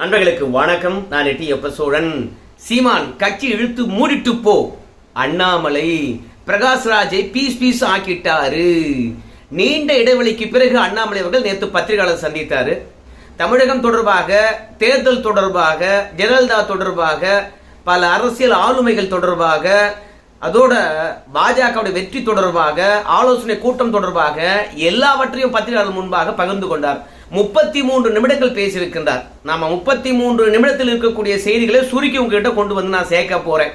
நண்பர்களுக்கு வணக்கம். நான் எட்டி எப்ப சோழன். சீமான் கட்சி இழுத்து மூடிட்டு போ. அண்ணாமலை பிரகாஷ்ராஜை பீஸ் பீஸ் ஆக்கிட்டாரு. நீண்ட இடைவெளிக்கு பிறகு அண்ணாமலை அவர்கள் நேற்று பத்திரிகையாளர் சந்தித்தார். தமிழகம் தொடர்பாக தேர்தல் தொடர்பாக ஜெயலலிதா தொடர்பாக பல அரசியல் ஆளுமைகள் தொடர்பாக அதோட பாஜகவுடைய வெற்றி தொடர்பாக ஆலோசனை கூட்டம் தொடர்பாக எல்லாவற்றையும் பத்திரிகையாளர் முன்பாக பகிர்ந்து கொண்டார். முப்பத்தி மூன்று நிமிடங்கள் பேசியிருக்கின்றார். நாம முப்பத்தி மூன்று நிமிடத்தில் இருக்கக்கூடிய செய்திகளை சுருக்கி உங்ககிட்ட கொண்டு வந்து நான் சேர்க்க போறேன்.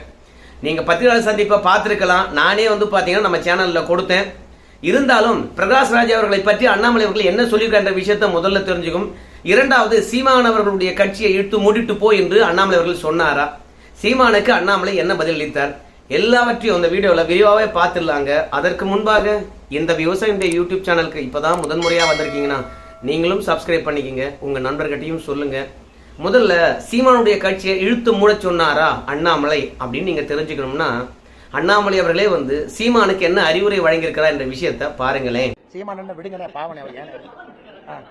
நீங்க பத்திரிகையாளர் சந்திப்பை பார்த்துருக்கலாம். நானே வந்து பாத்தீங்கன்னா நம்ம சேனல்ல கொடுத்தேன். இருந்தாலும் பிரகாஷ் ராஜ் அவர்களை பற்றி அண்ணாமலை அவர்கள் என்ன சொல்லியிருக்கின்ற விஷயத்தை முதல்ல தெரிஞ்சுக்கும். இரண்டாவது சீமான் அவர்களுடைய கட்சியை இழுத்து மூடிட்டு போ என்று அண்ணாமலை அவர்கள் சொன்னாரா? சீமானுக்கு அண்ணாமலை என்ன பதிலளித்தார் எல்லாவற்றையும் அந்த வீடியோவில் விரிவாகவே பார்த்துடலாங்க. அதற்கு முன்பாக இந்த விவசாயம் இந்த யூடியூப் சேனலுக்கு இப்போதான் முதன்முறையாக வந்திருக்கீங்கன்னா நீங்களும் சப்ஸ்கிரைப் பண்ணிக்கங்க. உங்கள் நண்பர்கிட்டையும் சொல்லுங்க. முதல்ல சீமானுடைய கட்சியை இழுத்து மூட சொன்னாரா அண்ணாமலை அப்படின்னு நீங்கள் தெரிஞ்சுக்கணும்னா அண்ணாமலை அவர்களே வந்து சீமானுக்கு என்ன அறிவுரை வழங்கியிருக்கிறார் என்ற விஷயத்தை பாருங்களேன். சீமான விடுங்களேன் பாவனை அவர்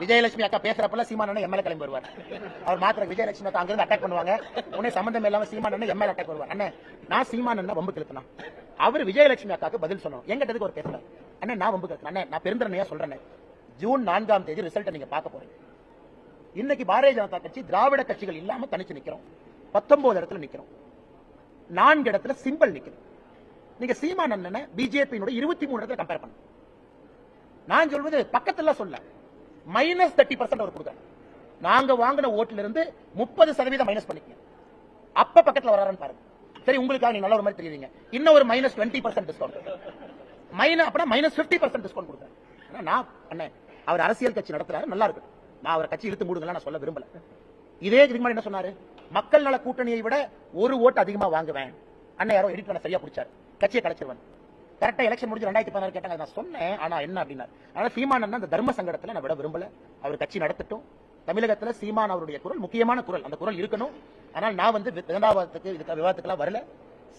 விஜயலட்சுமி அக்கா பேசுறப்பல சீமானண்ண எம்எல்ஏ கிளம்பி வருவார். அவர் மாத்திர விஜயலட்சுமி அக்கா அங்கிருந்து அட்டாக் பண்ணுவாங்க. உடனே சம்பந்தம் இல்லாம சீமானண்ண எம்எல்ஏ அட்டாக் வருவார். அண்ணே நான் சீமானண்ண வம்பு கிழத்தினா அவர் விஜயலட்சுமி அக்காக்கு பதில் சொன்னோம். எங்கிட்டதுக்கு ஒரு பேசுறாரு? அண்ணே நான் வம்பு கிழத்தின அண்ணே நான் பெருந்தரனையா சொல்றேன். ஜூன் நான்காம் தேதி ரிசல்ட்டை நீங்க பார்க்க போறீங்க. இன்னைக்கு பாரதிய ஜனதா கட்சி திராவிட கட்சிகள் இல்லாம தனிச்சு நிக்கிறோம். பத்தொன்பது இடத்துல நிக்கிறோம். நான்கு இடத்துல சிம்பிள் நிக்கிறோம் நீங்க சீமான் அண்ணனை பிஜேபியினுடைய இருபத்தி மூணு இடத்துல கம்பேர் பண்ண நான் சொல்வது பக்கத்துல சொல்ல. மைனஸ் தேர்ட்டி பர்சன்ட் அவர் கொடுத்தாரு நாங்க வாங்கின ஓட்டுல இருந்து முப்பது சதவீதம் மைனஸ் பண்ணிக்க அப்ப பக்கத்துல வராருன்னு பாருங்க. சரி உங்களுக்காக நீங்க நல்ல ஒரு மாதிரி தெரியுறீங்க. இன்னும் ஒரு minus twenty percent discount minus அப்படின்னா மைனஸ் பிப்டி பர்சன்ட் டிஸ்கவுண்ட் கொடுத்தாரு நான் அண்ணே அவர் அரசியல் கட்சி நடத்துறாரு நல்லா இருக்கு. நான் அவர் கட்சி இழுத்து மூடுங்களா நான் சொல்ல விரும்பல. இதே இதுக்கு முன்னாடி என்ன சொன்னாரு? மக்கள் நல கூட்டணியை விட ஒரு ஓட்டு அதிகமா வாங்குவேன். அண்ணன் யாரோ எடிட் பண்ண சரியா பிடிச்சாரு. கட்சியை கலைச்சிருவன். கரெக்டா எலெக்ஷன் முடிஞ்சு ரெண்டாயிரத்தி பதினாறு கேட்டாங்க. நான் சொன்னேன். ஆனா என்ன அப்படின்னா அதனால சீமான் அந்த தர்ம சங்கடத்துல நான் விட விரும்பல. அவர் கட்சி நடத்தட்டும். தமிழகத்துல சீமான் அவருடைய குரல் முக்கியமான குரல். அந்த குரல் இருக்கணும். ஆனால் நான் வந்து விதண்டாவாதத்துக்கு இதுக்கு விவாதத்துக்குலாம் வரல.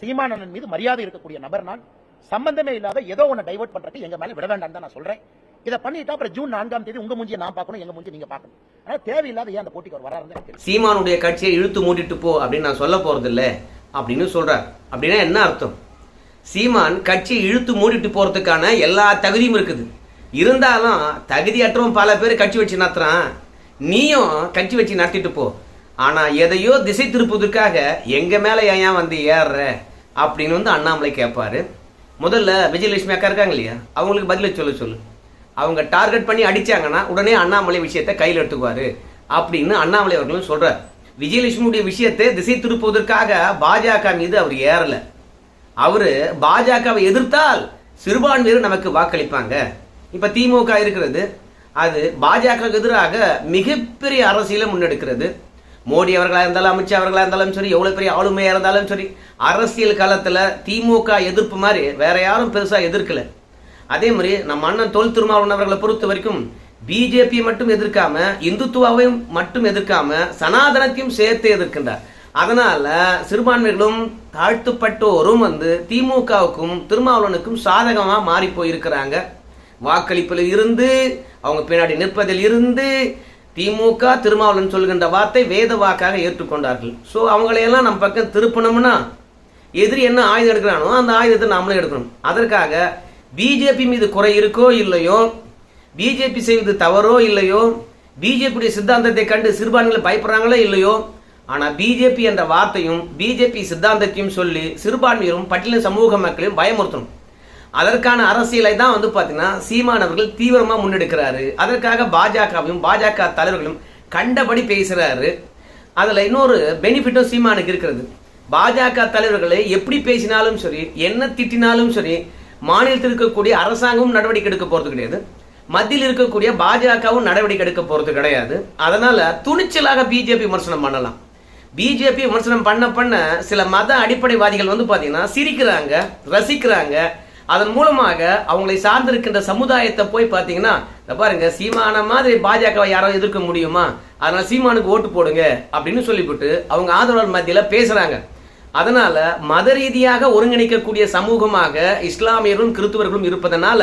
சீமான் மீது மரியாதை இருக்கக்கூடிய நபர் நான் சம்பந்தமே இல்லாத ஏதோ ஒன்னு டைவெர்ட் பண்றதுக்கு எங்க மேல விட வேண்டாம் தான் நான் சொல்றேன். இதை பண்ணிட்டா அப்புறம் ஜூன் நான்காம் தேதி உங்க மூஞ்சியை நான் பார்க்கணும் எங்க மூஞ்சி நீங்க பார்க்கணும். அதனால தேவையில்லாத ஏன் அந்த போட்டிக்கு அவர் வராருன்னு சீமானுடைய கட்சியை இழுத்து மூடிட்டு போ அப்படின்னு நான் சொல்ல போறது இல்லை அப்படின்னு சொல்றார். அப்படின்னா என்ன அர்த்தம்? சீமான் கட்சியை இழுத்து மூடிட்டு போறதுக்கான எல்லா தகுதியும் இருக்குது. இருந்தாலும் தகுதியற்றவன் பல பேர் கட்சி வச்சு நடத்துறான். நீயும் கட்சி வச்சு நடத்திட்டு போ. ஆனா எதையோ திசை திருப்புவதற்காக எங்க மேல ஏன் ஏன் வந்து ஏறுற அப்படின்னு வந்து அண்ணாமலை கேட்பாரு. முதல்ல விஜயலட்சுமி அக்கா இருக்காங்க இல்லையா? அவங்களுக்கு பதில சொல்ல சொல்லு. அவங்க டார்கெட் பண்ணி அடிச்சாங்கன்னா உடனே அண்ணாமலை விஷயத்தை கையில் எடுத்துக்குவார். அப்படின்னு அண்ணாமலை அவர்களும் சொல்கிறார் விஜயலட்சுமியுடைய விஷயத்தை திசை திருப்புவதற்காக பாஜக மீது அவர் ஏறலை. அவர் பாஜகவை எதிர்த்தால் சிறுபான்மையர் நமக்கு வாக்களிப்பாங்க. இப்போ திமுக இருக்கிறது. அது பாஜக எதிராக மிகப்பெரிய அரசியலை முன்னெடுக்கிறது. மோடி அவர்களாக இருந்தாலும் அமித்ஷா அவர்களாக இருந்தாலும் சரி எவ்வளோ பெரிய ஆளுமையாக இருந்தாலும் சரி அரசியல் காலத்தில் திமுக எதிர்ப்பு மாதிரி வேற யாரும் பெருசாக எதிர்க்கல. அதே மாதிரி நம்ம அண்ணன் தொல் திருமாவளவர்களை அவர்களை பொறுத்த வரைக்கும் பிஜேபி மட்டும் எதிர்க்காம இந்துத்துவாவையும் மட்டும் எதிர்க்காம சனாதனத்தையும் சேர்த்து எதிர்க்கின்றார். அதனால சிறுபான்மைகளும் தாழ்த்தப்பட்டோரும் வந்து திமுகவுக்கும் திருமாவளவனுக்கும் சாதகமா மாறி போயிருக்கிறாங்க. வாக்களிப்பில் இருந்து அவங்க பின்னாடி நிற்பதில் இருந்து திமுக திருமாவளவன் சொல்கின்ற வார்த்தை வேத வாக்காக ஏற்றுக்கொண்டார்கள். ஸோ அவங்களையெல்லாம் நம்ம பக்கம் திருப்பணும்னா எதிரி என்ன ஆயுதம் எடுக்கிறானோ அந்த ஆயுதத்தை நாமளும் எடுக்கணும். அதற்காக பிஜேபி மீது குறை இருக்கோ இல்லையோ பிஜேபி செய்வது தவறோ இல்லையோ பிஜேபியுடைய சித்தாந்தத்தை கண்டு சிறுபான்மைகள் பயப்படுறாங்களோ இல்லையோ ஆனால் பிஜேபி என்ற வார்த்தையும் பிஜேபி சித்தாந்தத்தையும் சொல்லி சிறுபான்மையரும் பட்டியல சமூக மக்களையும் பயமுறுத்தணும். அதற்கான அரசியலை தான் வந்து பார்த்தீங்கன்னா சீமானவர்கள் தீவிரமாக முன்னெடுக்கிறாரு. அதற்காக பாஜகவையும் பாஜக தலைவர்களும் கண்டபடி பேசுகிறாரு அதில் இன்னொரு பெனிஃபிட்டும் சீமானுக்கு இருக்கிறது. பாஜக தலைவர்களை எப்படி பேசினாலும் சரி என்ன திட்டினாலும் சரி மாநிலத்தில் இருக்கக்கூடிய அரசாங்கமும் நடவடிக்கை எடுக்க போறது கிடையாது. மத்தியில் இருக்கக்கூடிய பாஜகவும் நடவடிக்கை எடுக்க போறது கிடையாது. அதனால துணிச்சலாக பிஜேபி விமர்சனம் பண்ணலாம். பிஜேபி விமர்சனம் பண்ண பண்ண சில மத அடிப்படைவாதிகள் வந்து பாத்தீங்கன்னா சிரிக்கிறாங்க ரசிக்கிறாங்க. அதன் மூலமாக அவங்களை சார்ந்திருக்கின்ற சமுதாயத்தை போய் பாத்தீங்கன்னா இந்த பாருங்க சீமான மாதிரி பாஜகவை யாரோ எதிர்க்க முடியுமா? அதனால சீமானுக்கு ஓட்டு போடுங்க அப்படின்னு சொல்லிவிட்டு அவங்க ஆதரவாளர் மத்தியில பேசுறாங்க. அதனால மத ரீதியாக ஒருங்கிணைக்கக்கூடிய சமூகமாக இஸ்லாமியர்களும் கிறிஸ்துவர்களும் இருப்பதனால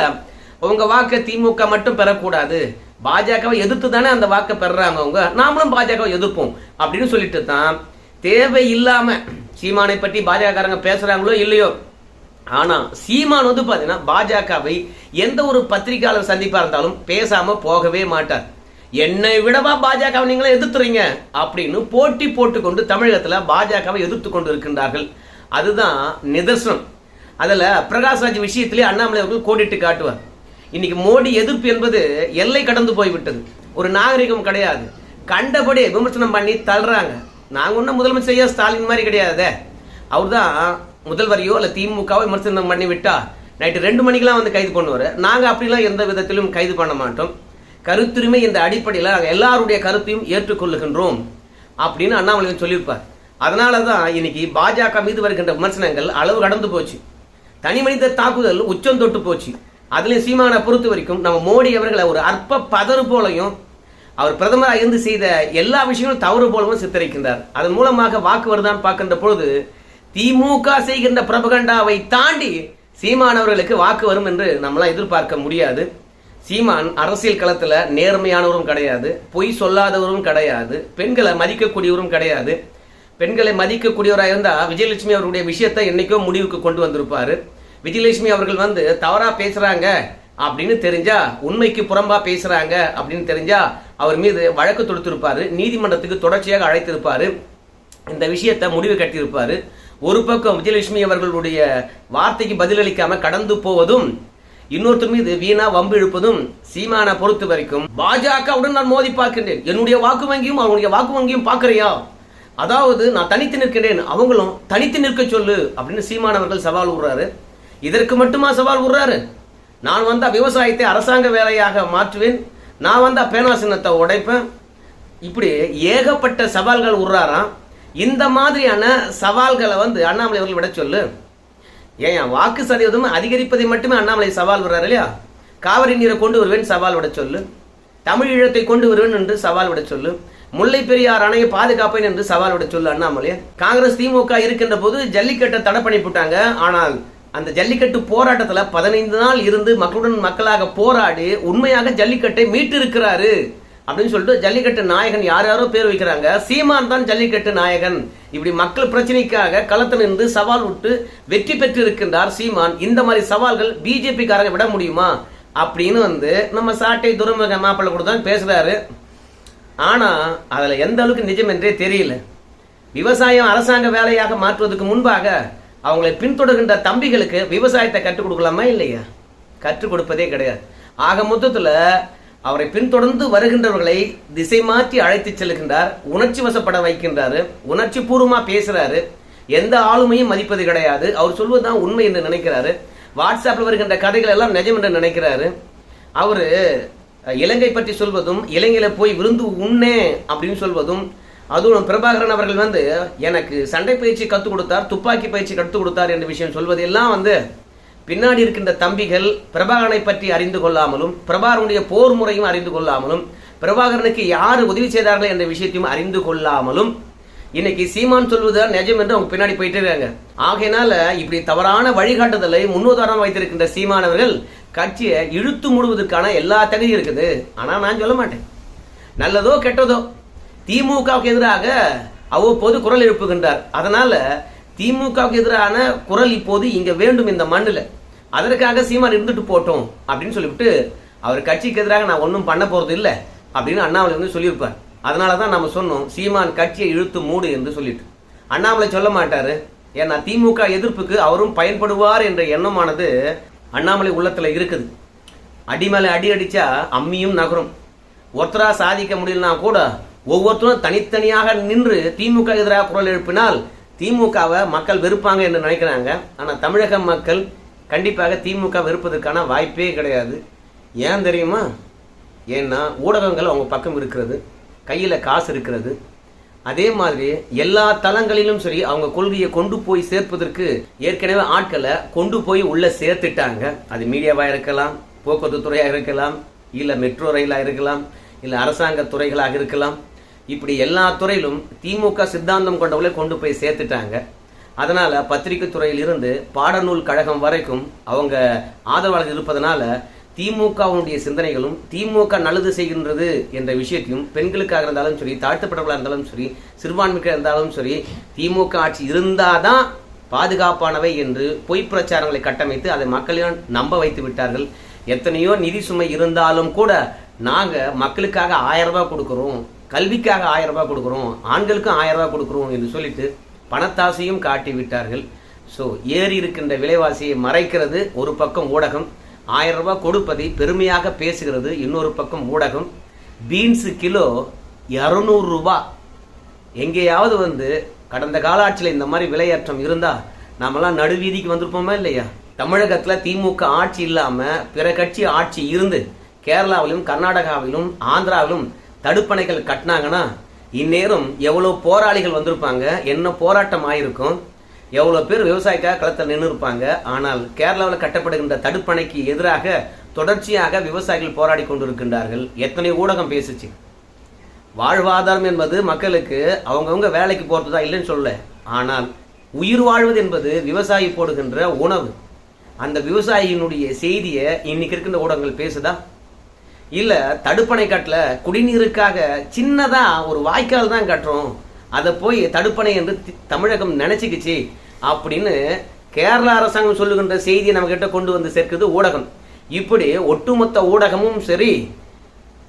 உங்க வாக்கை திமுக மட்டும் பெறக்கூடாது. பாஜகவை எதிர்த்து தானே அந்த வாக்கை பெறாங்க அவங்க. நாமளும் பாஜகவை எதிர்ப்போம் அப்படின்னு சொல்லிட்டு தான் தேவை இல்லாம சீமானை பற்றி பாஜகக்காரங்க பேசுறாங்களோ இல்லையோ. ஆனா சீமான் வந்து பாத்தீங்கன்னா பாஜகவை எந்த ஒரு பத்திரிகையாளர் சந்திப்பா இருந்தாலும் பேசாம போகவே மாட்டார். என்னை விடவா பாஜகவை நீங்களே எதிர்த்துறீங்க அப்படின்னு போட்டி போட்டுக்கொண்டு தமிழகத்தில் பாஜகவை எதிர்த்து கொண்டு இருக்கின்றார்கள். அதுதான் நிதர்சனம். அதில் பிரகாஷ்ராஜ் விஷயத்திலே அண்ணாமலை அவர்கள் கோடிட்டு காட்டுவார். இன்னைக்கு மோடி எதிர்ப்பு என்பது எல்லை கடந்து போய்விட்டது. ஒரு நாகரிகம் கிடையாது. கண்டபடி விமர்சனம் பண்ணி தள்ளுறாங்க. நாங்கள் ஒன்றும் முதலமைச்சர் ஐயா ஸ்டாலின் மாதிரி கிடையாதே. அவர் தான் முதல்வரையோ இல்லை திமுகவோ விமர்சனம் பண்ணி விட்டா நைட்டு ரெண்டு மணிக்கெலாம் வந்து கைது பண்ணுவார். நாங்கள் அப்படிலாம் எந்த விதத்திலும் கைது பண்ண மாட்டோம். கருத்துரிமை இந்த அடிப்படையில் நாங்கள் எல்லாருடைய கருத்தையும் ஏற்றுக்கொள்ளுகின்றோம் அப்படின்னு அண்ணாமலை சொல்லியிருப்பார். அதனால தான் இன்னைக்கு பாஜக மீது வருகின்ற விமர்சனங்கள் அளவு கடந்து போச்சு. தனி மனித தாக்குதல் உச்சம் தொட்டு போச்சு. அதுலேயும் சீமானை பொறுத்த வரைக்கும் நம்ம மோடி அவர்களை ஒரு அற்ப பதறு போலையும் அவர் பிரதமராக இருந்து செய்த எல்லா விஷயங்களும் தவறு போலவும் சித்தரிக்கின்றார். அதன் மூலமாக வாக்கு வருதான்னு பார்க்கின்ற பொழுது திமுக செய்கின்ற பிரபகண்டாவை தாண்டி சீமானவர்களுக்கு வாக்கு வரும் என்று நம்மளாம் எதிர்பார்க்க முடியாது. சீமான் அரசியல் களத்தில் நேர்மையானவரும் கிடையாது பொய் சொல்லாதவரும் கிடையாது பெண்களை மதிக்கக்கூடியவரும் கிடையாது. பெண்களை மதிக்கக்கூடியவராக இருந்தால் விஜயலட்சுமி அவருடைய விஷயத்தை என்னைக்கோ முடிவுக்கு கொண்டு வந்திருப்பாரு. விஜயலட்சுமி அவர்கள் வந்து தவறாக பேசுகிறாங்க அப்படின்னு தெரிஞ்சா உண்மைக்கு புறம்பாக பேசுகிறாங்க அப்படின்னு தெரிஞ்சா அவர் மீது வழக்கு தொடுத்திருப்பார் நீதிமன்றத்துக்கு தொடர்ச்சியாக அழைத்திருப்பார். இந்த விஷயத்தை முடிவு கட்டியிருப்பார். ஒரு பக்கம் விஜயலட்சுமி அவர்களுடைய வார்த்தைக்கு பதிலளிக்காமல் கடந்து போவதும் இன்னொருத்தர் மீது வீணா வம்பு இழுப்பதும் சீமானை பொறுத்த வரைக்கும் பாஜகவுடன் நான் மோதி பார்க்கின்றேன். என்னுடைய வாக்கு வங்கியும் அவனுடைய வாக்கு வங்கியும் பார்க்கறியா? அதாவது நான் தனித்து நிற்கிறேன் அவங்களும் தனித்து நிற்க சொல்லு அப்படின்னு சீமானவர்கள் சவால் விடுறாரு இதற்கு மட்டுமா சவால் விடுறாரு நான் வந்தால் விவசாயத்தை அரசாங்க வேலையாக மாற்றுவேன். நான் வந்தால் பேனா சின்னத்தை உடைப்பேன். இப்படி ஏகப்பட்ட சவால்கள் விடுறாராம் இந்த மாதிரியான சவால்களை வந்து அண்ணாமலை அவர்கள் விட சொல்லு. ஏன் வாக்கு சதவீதம் அதிகரிப்பதை மட்டுமே அண்ணாமலை சவால் விடுறாரு இல்லையா? காவிரி நீரை கொண்டு வருவேன் சவால் விட சொல்லு. தமிழ் ஈழத்தை கொண்டு வருவேன் என்று சவால் விட சொல்லு. முல்லை பெரியார் அணையை பாதுகாப்பேன் என்று சவால் விட சொல்லு அண்ணாமலை காங்கிரஸ் திமுக இருக்கின்ற போது ஜல்லிக்கட்டை தடை பண்ணி போட்டாங்க ஆனால் அந்த ஜல்லிக்கட்டு போராட்டத்தில் பதினைந்து நாள் இருந்து மக்களுடன் மக்களாக போராடி உண்மையாக ஜல்லிக்கட்டை மீட்டிருக்கிறாரு. அப்படின்னு சொல்லிட்டு ஜல்லிக்கட்டு நாயகன் யார் யாரோ பேர் வைக்கிறாங்க. சீமான் தான் ஜல்லிக்கட்டு நாயகன். இப்படி மக்கள் பிரச்சனைக்காக களத்தில் நின்று சவால் விட்டு வெற்றி பெற்று இருக்கின்றார் சீமான். இந்த மாதிரி சவால்கள் பிஜேபி காரங்க விட முடியுமா? அப்படின்னு வந்து நம்ம சாட்டை துறைமுக மாப்பிள்ளை கூட தான் பேசுறாரு. ஆனா அதுல எந்த அளவுக்கு நிஜம் என்றே தெரியல. விவசாயம் அரசாங்க வேலையாக மாற்றுவதற்கு முன்பாக அவங்களை பின்தொடர்கின்ற தம்பிகளுக்கு விவசாயத்தை கற்றுக் கொடுக்கலாமா இல்லையா? கற்றுக் கொடுப்பதே கிடையாது. ஆக மொத்தத்தில் அவரை பின்தொடர்ந்து வருகின்றவர்களை திசை மாற்றி அழைத்து செல்கின்றார் உணர்ச்சி வசப்பட வைக்கின்றாரு உணர்ச்சி பூர்வமாக பேசுகிறாரு எந்த ஆளுமையும் மதிப்பது கிடையாது. அவர் சொல்வது தான் உண்மை என்று நினைக்கிறாரு. வாட்ஸ்அப்பில் வருகின்ற கதைகள் எல்லாம் நிஜம் என்று நினைக்கிறாரு. அவர் இலங்கை பற்றி சொல்வதும் இலங்கையில் போய் விருந்து உண்ணே அப்படின்னு சொல்வதும் அதுவும் பிரபாகரன் அவர்கள் வந்து எனக்கு சண்டை பயிற்சி கற்றுக் கொடுத்தார் துப்பாக்கி பயிற்சி கற்றுக் கொடுத்தார் என்ற விஷயம் சொல்வதெல்லாம் வந்து பின்னாடி இருக்கின்ற தம்பிகள் பிரபாகரனை பற்றி அறிந்து கொள்ளாமலும் பிரபாகரனுடைய போர் முறையும் அறிந்து கொள்ளாமலும் பிரபாகரனுக்கு யார் உதவி செய்தார்கள் என்ற விஷயத்தையும் அறிந்து கொள்ளாமலும் இன்னைக்கு சீமான் சொல்வதுதான் நிஜம் என்று அவங்க பின்னாடி போயிட்டு இருக்காங்க. ஆகையினால இப்படி தவறான வழிகாட்டுதலை முன்னுதாரணம் வைத்திருக்கின்ற சீமானவர்கள் கட்சியை இழுத்து மூடுவதற்கான எல்லா தகுதியும் இருக்குது. ஆனால் நான் சொல்ல மாட்டேன். நல்லதோ கெட்டதோ திமுகவுக்கு எதிராக அவ்வப்போது குரல் எழுப்புகின்றார். அதனால திமுகவுக்கு எதிரான குரல் இப்போது இங்க வேண்டும் இந்த மண்ணில். அதற்காக சீமான் இருந்துட்டு போட்டோம் அப்படின்னு சொல்லிவிட்டு அவர் கட்சிக்கு எதிராக நான் ஒன்றும் பண்ண போறது இல்லை அப்படின்னு அண்ணாமலை வந்து சொல்லியிருப்பார். அதனால தான் நம்ம சொன்னோம் சீமான் கட்சியை இழுத்து மூடு என்று சொல்லிட்டு. அண்ணாமலை சொல்ல மாட்டார். ஏன்னா திமுக எதிர்ப்புக்கு அவரும் பயன்படுவார் என்ற எண்ணமானது அண்ணாமலை உள்ளத்தில் இருக்குது. அடி மேலே அடி அடித்தா அம்மியும் நகரும். ஒருத்தராக சாதிக்க முடியலனா கூட ஒவ்வொருத்தரும் தனித்தனியாக நின்று திமுக எதிராக குரல் எழுப்பினால் திமுகவை மக்கள் வெறுப்பாங்க என்று நினைக்கிறாங்க. ஆனால் தமிழக மக்கள் கண்டிப்பாக திமுக வெறுப்பதற்கான வாய்ப்பே கிடையாது. ஏன் தெரியுமா? ஏன்னா ஊடகங்கள் அவங்க பக்கம் இருக்கிறது. கையில் காசு இருக்கிறது. அதே மாதிரி எல்லா தளங்களிலும் சரி அவங்க கொள்கையை கொண்டு போய் சேர்ப்பதற்கு ஏற்கனவே ஆட்களை கொண்டு போய் உள்ளே சேர்த்துட்டாங்க. அது மீடியாவாக இருக்கலாம் போக்குவரத்து துறையாக இருக்கலாம் இல்லை மெட்ரோ ரயிலாக இருக்கலாம் இல்லை அரசாங்க துறைகளாக இருக்கலாம். இப்படி எல்லா துறையிலும் திமுக சித்தாந்தம் கொண்டவர்களை கொண்டு போய் சேர்த்துட்டாங்க. அதனால் பத்திரிகை துறையிலிருந்து பாடநூல் கழகம் வரைக்கும் அவங்க ஆதரவாளர்கள் இருப்பதனால திமுகவுடைய சிந்தனைகளும் திமுக நல்லது செய்கின்றது என்ற விஷயத்தையும் பெண்களுக்காக இருந்தாலும் சரி தாழ்த்தப்பட்டவர்களாக இருந்தாலும் சரி சிறுபான்மைக்காக இருந்தாலும் சரி திமுக ஆட்சி இருந்தாதான் பாதுகாப்பானவை என்று பொய் பிரச்சாரங்களை கட்டமைத்து அதை மக்களையும் நம்ப வைத்து விட்டார்கள். எத்தனையோ நிதி சுமை இருந்தாலும் கூட நாங்கள் மக்களுக்காக ஆயிரம் ரூபாய் கொடுக்குறோம். கல்விக்காக ஆயிரம் ரூபாய் கொடுக்குறோம் ஆண்களுக்கும் ஆயிரம் ரூபாய் கொடுக்குறோம் என்று சொல்லிட்டு பணத்தாசையும் காட்டி விட்டார்கள். ஸோ ஏறி இருக்கின்ற விலைவாசியை மறைக்கிறது ஒரு பக்கம் ஊடகம். ஆயிரம் ரூபாய் கொடுப்பதை பெருமையாக பேசுகிறது இன்னொரு பக்கம் ஊடகம். பீன்ஸு கிலோ இரநூறுபா எங்கேயாவது வந்து கடந்த கால ஆட்சியில் இந்த மாதிரி விலையேற்றம் இருந்தால் நாமெல்லாம் நடுவீதிக்கு வந்திருப்போமா இல்லையா? தமிழகத்தில் திமுக ஆட்சி இல்லாமல் பிற கட்சி ஆட்சி இருந்து கேரளாவிலும் கர்நாடகாவிலும் ஆந்திராவிலும் தடுப்பணைகள் கட்டினாங்கன்னா இந்நேரம் எவ்வளோ போராளிகள் வந்திருப்பாங்க என்ன போராட்டம் ஆயிருக்கும் எவ்வளோ பேர் விவசாயிக்காக களத்தில் நின்று இருப்பாங்க ஆனால் கேரளாவில் கட்டப்படுகின்ற தடுப்பணைக்கு எதிராக தொடர்ச்சியாக விவசாயிகள் போராடி கொண்டிருக்கின்றார்கள். எத்தனை ஊடகம் பேசுச்சு. வாழ்வாதாரம் என்பது மக்களுக்கு அவங்கவுங்க வேலைக்கு போகிறது தான் இல்லைன்னு சொல்லல. ஆனால் உயிர் வாழ்வது என்பது விவசாயி போடுகின்ற உணவு. அந்த விவசாயியினுடைய செய்தியை இன்னைக்கு இருக்கின்ற ஊடகங்கள் பேசுதா? இல்ல தடுப்பணை கட்டல. குடிநீருக்காக சின்னதா ஒரு வாய்க்கால் தான் கட்டுறோம். அதை போய் தடுப்பணை என்று தி- தமிழகம் நினைச்சுக்கிச்சு. அப்படின்னு கேரள அரசாங்கம் சொல்லுகின்ற செய்தியை நம்ம கிட்ட கொண்டு வந்து சேர்க்குது ஊடகம். இப்படி ஒட்டுமொத்த ஊடகமும் சரி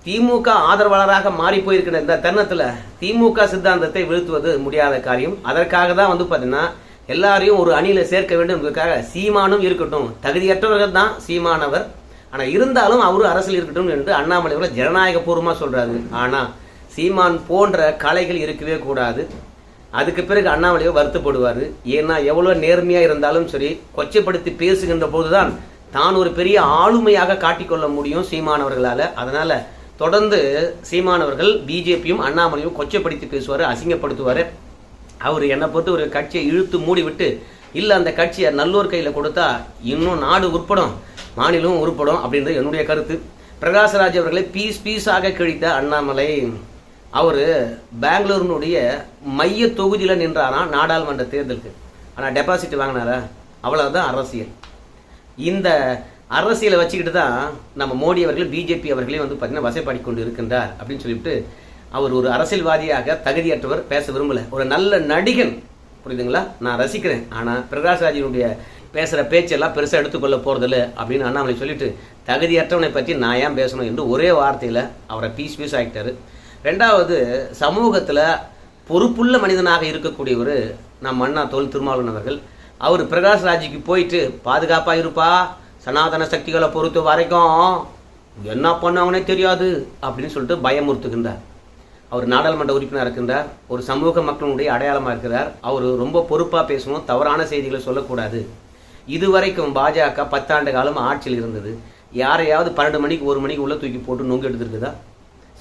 திமுக ஆதரவாளராக மாறி போயிருக்கிற இந்த தருணத்துல திமுக சித்தாந்தத்தை வீழ்த்துவது முடியாத காரியம். அதற்காக தான் வந்து பாத்தீங்கன்னா எல்லாரையும் ஒரு அணியில சேர்க்க வேண்டும் என்பதற்காக சீமானும் இருக்கட்டும். தகுதியற்றவர்கள் தான் சீமானவர். ஆனா இருந்தாலும் அவர் அரசியல் இருக்கட்டும் என்று அண்ணாமலை அவர்கள் ஜனநாயக பூர்வமா சொல்றாரு. ஆனா சீமான் போன்ற கலைகள் இருக்கவே கூடாது. அதுக்கு பிறகு அண்ணாமலையோ வருத்தப்படுவார். ஏன்னா எவ்வளோ நேர்மையாக இருந்தாலும் சரி கொச்சைப்படுத்தி பேசுகின்ற போதுதான் தான் ஒரு பெரிய ஆளுமையாக காட்டிக்கொள்ள முடியும் சீமானவர்களால் அதனால் தொடர்ந்து சீமானவர்கள் பிஜேபியும் அண்ணாமலையும் கொச்சைப்படுத்தி பேசுவார் அசிங்கப்படுத்துவார். அவர் என்னை பொறுத்து ஒரு கட்சியை இழுத்து மூடி விட்டு இல்லை அந்த கட்சியை நல்லோர் கையில் கொடுத்தா இன்னும் நாடு உட்படும். மாநிலம் உருப்படும் அப்படின்றது என்னுடைய கருத்து. பிரகாஷ்ராஜ் அவர்களை பீஸ் பீஸாக கிழித்த அண்ணாமலை அவர் பெங்களூரினுடைய மைய தொகுதியில் நின்றாராம் நாடாளுமன்ற தேர்தலுக்கு. ஆனால் டெபாசிட் வாங்கினாரா? அவ்வளோதான் அரசியல். இந்த அரசியலை வச்சுக்கிட்டு தான் நம்ம மோடி அவர்கள் பிஜேபி அவர்களே வந்து பார்த்தீங்கன்னா வசைப்பாடி கொண்டு இருக்கின்றார் அப்படின்னு சொல்லிவிட்டு அவர் ஒரு அரசியல்வாதியாக தகுதியற்றவர் பேச விரும்பலை. ஒரு நல்ல நடிகன். புரியுதுங்களா? நான் ரசிக்கிறேன். ஆனால் பிரகாஷ்ராஜினுடைய பேசுகிற பேச்செல்லாம் பெருசாக எடுத்துக்கொள்ள போகிறதில்ல அப்படின்னு அண்ணாமலை சொல்லிட்டு தகுதியற்றவனை பற்றி நான் ஏன் பேசணும்? என்று ஒரே வார்த்தையில் அவரை பீஸ் பீஸ் ஆகிட்டார் ரெண்டாவது சமூகத்தில் பொறுப்புள்ள மனிதனாக இருக்கக்கூடியவர் நம்ம அண்ணா தொல் திருமாவளவன் அவர்கள். அவர் பிரகாஷ் ராஜுக்கு போயிட்டு பாதுகாப்பாக இருப்பா சனாதன சக்திகளை பொறுத்த வரைக்கும் என்ன பண்ணவனே தெரியாது அப்படின்னு சொல்லிட்டு பயமுறுத்துகின்றார். அவர் நாடாளுமன்ற உறுப்பினர் இருக்கின்றார் ஒரு சமூக மக்களுடைய அடையாளமாக இருக்கிறார். அவர் ரொம்ப பொறுப்பாக பேசணும் தவறான செய்திகளை சொல்லக்கூடாது. இதுவரைக்கும் பாஜக பத்தாண்டு காலம் ஆட்சியில் இருந்தது. யாரையாவது பன்னெண்டு மணிக்கு ஒரு மணிக்கு உள்ள தூக்கி போட்டு நொங்கு எடுத்துருக்குதா?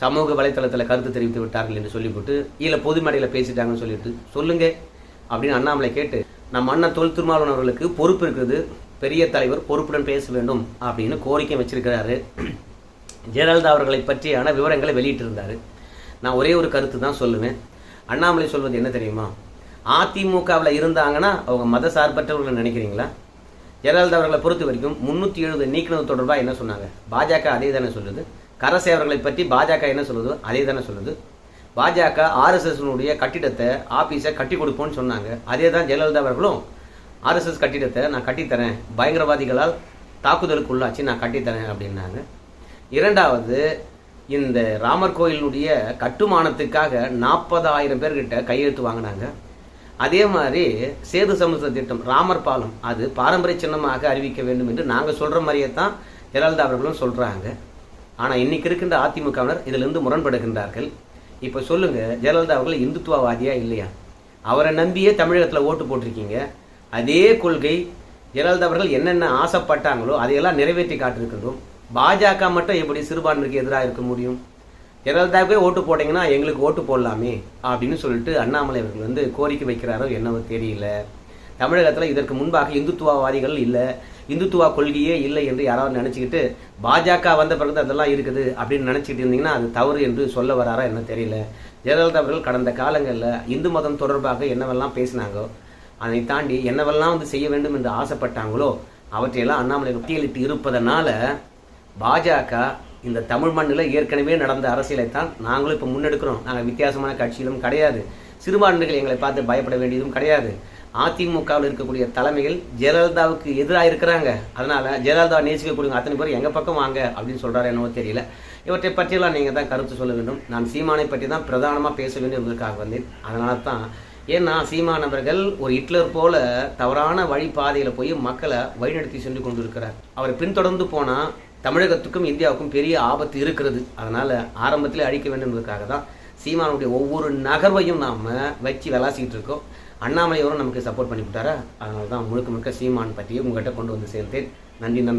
சமூக வலைத்தளத்தில் கருத்து தெரிவித்து விட்டார்கள் என்று சொல்லிவிட்டு இல்லை பொது மேடையில் பேசிட்டாங்கன்னு சொல்லிட்டு சொல்லுங்க அப்படின்னு அண்ணாமலை கேட்டு நம்ம அண்ணன் தொல் திருமாவளவன் அவர்களுக்கு பொறுப்பு இருக்குது. பெரிய தலைவர் பொறுப்புடன் பேச வேண்டும் அப்படின்னு கோரிக்கை வச்சிருக்கிறாரு. ஜெயலலிதா அவர்களை பற்றியான விவரங்களை வெளியிட்டிருந்தாரு. நான் ஒரே ஒரு கருத்து தான் சொல்லுவேன். அண்ணாமலை சொல்வது என்ன தெரியுமா? அதிமுகவில் இருந்தாங்கன்னா அவங்க மத சார்பற்றவர்கள் நினைக்கிறீங்களா? ஜெயலலிதா அவர்களை பொறுத்த வரைக்கும் முன்னூற்றி எழுபது நீக்கினது தொடர்பாக என்ன சொன்னாங்க? பாஜக அதே தானே சொல்லுது. கரசே அவர்களை பற்றி பாஜக என்ன சொல்லுது அதே தானே சொல்லுது. பாஜக ஆர்எஸ்எஸ்னுடைய கட்டிடத்தை ஆபீஸை கட்டி கொடுப்போம்னு சொன்னாங்க. அதே தான் ஜெயலலிதா அவர்களும் ஆர்எஸ்எஸ் கட்டிடத்தை நான் கட்டித்தரேன். பயங்கரவாதிகளால் தாக்குதலுக்கு உள்ளாச்சு நான் கட்டித்தரேன் அப்படின்னாங்க. இரண்டாவது இந்த ராமர் கோயிலினுடைய கட்டுமானத்துக்காக நாற்பதாயிரம் பேர்கிட்ட கையெழுத்து வாங்கினாங்க. அதே மாதிரி சேது சமுத்திர திட்டம் ராமர் பாலம் அது பாரம்பரிய சின்னமாக அறிவிக்க வேண்டும் என்று நாங்கள் சொல்கிற மாதிரியே தான் ஜெயலலிதா அவர்களும் சொல்கிறாங்க ஆனால் இன்னைக்கு இருக்கின்ற அதிமுகவினர் இதிலிருந்து முரண்படுகின்றார்கள். இப்போ சொல்லுங்க ஜெயலலிதா அவர்கள் இந்துத்துவவாதியா இல்லையா? அவரை நம்பியே தமிழகத்தில் ஓட்டு போட்டிருக்கீங்க. அதே கொள்கை ஜெயலலிதா அவர்கள் என்னென்ன ஆசைப்பட்டாங்களோ அதையெல்லாம் நிறைவேற்றி காட்டிருக்கின்றோம் பாஜக மட்டும் எப்படி சிறுபான்மைக்கு எதிராக இருக்க முடியும்? ஜெயலலிதாவுக்கே ஓட்டு போட்டிங்கன்னா எங்களுக்கு ஓட்டு போடலாமே அப்படின்னு சொல்லிட்டு அண்ணாமலை அவர்கள் வந்து கோரிக்கை வைக்கிறாரோ என்னவோ தெரியல. தமிழகத்தில் இதற்கு முன்பாக இந்துத்துவவாதிகள் இல்லை. இந்துத்துவா கொள்கையே இல்லை என்று யாராவது நினச்சிக்கிட்டு பாஜக வந்த பிறகு அதெல்லாம் இருக்குது அப்படின்னு நினச்சிக்கிட்டு இருந்தீங்கன்னா அது தவறு என்று சொல்ல வராரா என்ன தெரியல. ஜெயலலிதா அவர்கள் கடந்த காலங்களில் இந்து மதம் தொடர்பாக என்னவெல்லாம் பேசினாங்கோ அதை தாண்டி என்னவெல்லாம் வந்து செய்ய வேண்டும் என்று ஆசைப்பட்டாங்களோ அவற்றையெல்லாம் அண்ணாமலை பட்டியலிட்டு இருப்பதனால பாஜக இந்த தமிழ் மண்ணில் ஏற்கனவே நடந்த அரசியலை தான் நாங்களும் இப்போ முன்னெடுக்கிறோம். நாங்கள் வித்தியாசமான கட்சியிலும் கிடையாது. சிறுபான்மைகள் எங்களை பார்த்து பயப்பட வேண்டியதும் கிடையாது. அதிமுகவில் இருக்கக்கூடிய தலைமைகள் ஜெயலலிதாவுக்கு எதிராக இருக்கிறாங்க. அதனால் ஜெயலலிதா நேசிக்கக்கூடிய அத்தனை பேர் எங்கள் பக்கம் வாங்க அப்படின்னு சொல்றாரு என்னவோ தெரியல. இவற்றை பற்றியெல்லாம் நீங்கள் தான் கருத்து சொல்ல வேண்டும். நான் சீமானை பற்றி தான் பிரதானமாக பேச வேண்டும் என்பதற்காக வந்தேன். அதனால தான் ஏன்னா சீமான் அவர்கள் ஒரு ஹிட்லர் போல தவறான வழிபாதையில போய் மக்களை வழிநடத்தி சென்று கொண்டிருக்கிறார். அவரை பின்தொடர்ந்து போனால் தமிழகத்துக்கும் இந்தியாவுக்கும் பெரிய ஆபத்து இருக்கிறது. அதனால் ஆரம்பத்தில் அழிக்க வேண்டும் என்பதற்காக தான் சீமானுடைய ஒவ்வொரு நகர்வையும் நாம் வச்சு விளாசிக்கிட்டு இருக்கோம். அண்ணாமலையோரும் நமக்கு சப்போர்ட் பண்ணிவிட்டாரா? அதனால தான் முழுக்க முழுக்க சீமான் பற்றியும் உங்கள்கிட்ட கொண்டு வந்து சேர்த்தேன். நன்றி நண்பர்